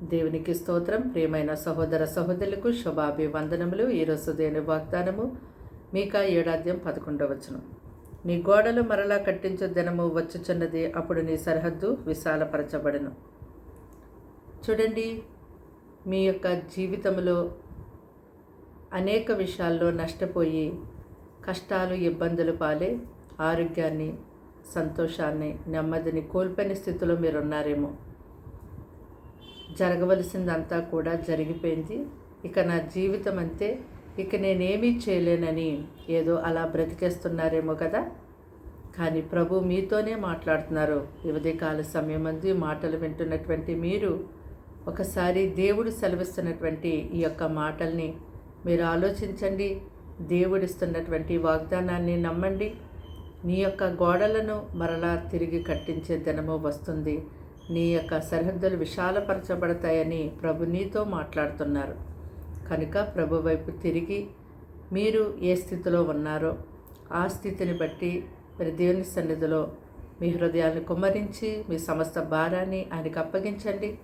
దేవునికి స్తోత్రం. ప్రియమైన సహోదర సహోదరులకు శుభాభివందనములు. ఈరోజు దేని వాగ్దానము మీకా ఏడాద్యం పదకొండవచనం నీ గోడలు మరలా కట్టించు దినము వచ్చుచున్నది అప్పుడు నీ సరిహద్దు విశాలపరచబడను. చూడండి మీ యొక్క జీవితంలో అనేక విషయాల్లో నష్టపోయి కష్టాలు ఇబ్బందులు పాలే ఆరోగ్యాన్ని సంతోషాన్ని నెమ్మదిని కోల్పోయిన స్థితిలో మీరు ఉన్నారేమో జరగవలసిందంతా కూడా జరిగిపోయింది. ఇక నా జీవితం అంతే ఇక నేనేమీ చేయలేనని ఏదో అలా బ్రతికేస్తున్నారేమో కదా. కానీ ప్రభు మీతోనే మాట్లాడుతున్నారు. ఈ కాల సమయం అంది మాటలు వింటున్నటువంటి మీరు ఒకసారి దేవుడు సెలవిస్తున్నటువంటి ఈ యొక్క మాటల్ని మీరు ఆలోచించండి. దేవుడిస్తున్నటువంటి వాగ్దానాన్ని నమ్మండి. నీ యొక్క గోడలను మరలా తిరిగి కట్టించే దినము వస్తుంది. నీ యొక్క సరిహద్దులు విశాలపరచబడతాయని ప్రభు నీతో మాట్లాడుతున్నారు. కనుక ప్రభు వైపు తిరిగి మీరు ఏ స్థితిలో ఉన్నారో ఆ స్థితిని బట్టి మరి దేవుని సన్నిధిలో మీ హృదయాన్ని కుమ్మరించి మీ సమస్త భారాన్ని ఆయనకు అప్పగించండి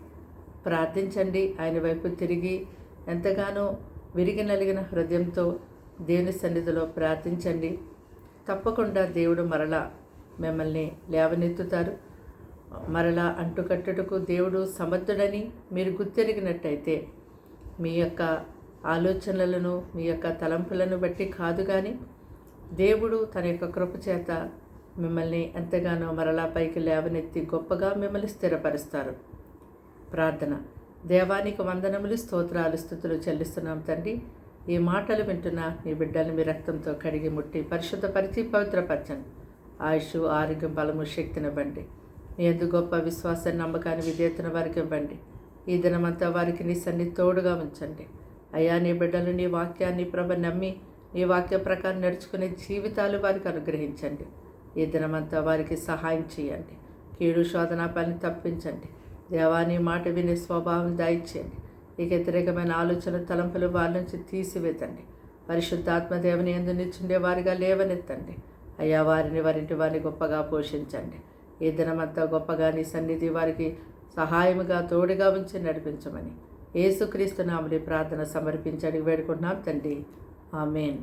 ప్రార్థించండి. ఆయన వైపు తిరిగి ఎంతగానో విరిగి నలిగిన హృదయంతో దేవుని సన్నిధిలో ప్రార్థించండి. తప్పకుండా దేవుడు మరలా మిమ్మల్ని లేవనెత్తుతారు. మరలా అంటుకట్టుటకు దేవుడు సమర్థుడని మీరు గుర్తెరిగినట్టయితే మీ యొక్క ఆలోచనలను మీ యొక్క తలంపులను బట్టి కాదు కానీ దేవుడు తన యొక్క కృపచేత మిమ్మల్ని ఎంతగానో మరలా పైకి లేవనెత్తి గొప్పగా మిమ్మల్ని స్థిరపరుస్తారు. ప్రార్థన. దేవానికి వందనములు స్తోత్రాలు స్థుతులు చెల్లిస్తున్నాం తండ్రి. ఈ మాటలు వింటున్న మీ బిడ్డలు మీ రక్తంతో కడిగి ముట్టి పరిశుద్ధపరిచి పవిత్రపరచండి. ఆయుష్ ఆరోగ్యం బలము శక్తిని బండి నీ ఎందు గొప్ప విశ్వాసాన్ని నమ్మకాన్ని విధేయతను వారికి ఇవ్వండి. ఈ దినమంతా వారికి నీ సన్ని తోడుగా ఉంచండి. అయ్యా నీ బిడ్డలు నీ వాక్యాన్ని ప్రభ నమ్మి నీ వాక్య ప్రకారం నడుచుకునే జీవితాలు వారికి అనుగ్రహించండి. ఈ దినమంతా వారికి సహాయం చేయండి. కీడు శోధన పని తప్పించండి. దేవాని మాట వినే స్వభావం దాయిచ్చేయండి ఈ వ్యతిరేకమైన ఆలోచన తలంపులు వారి నుంచి తీసివేతండి. పరిశుద్ధాత్మ దేవుని ఎందు నిచ్చుండే వారిగా లేవనెత్తండి. అయ్యా వారిని వారింటి వారిని గొప్పగా పోషించండి. ఈ దినమంతా గొప్పగా నీ సన్నిధి వారికి సహాయముగా తోడుగా ఉంచి నడిపించమని. ఏసుక్రీస్తు నామని ప్రార్థన సమర్పించడానికి వేడుకుంటున్నాం తండ్రి. ఆమెన్.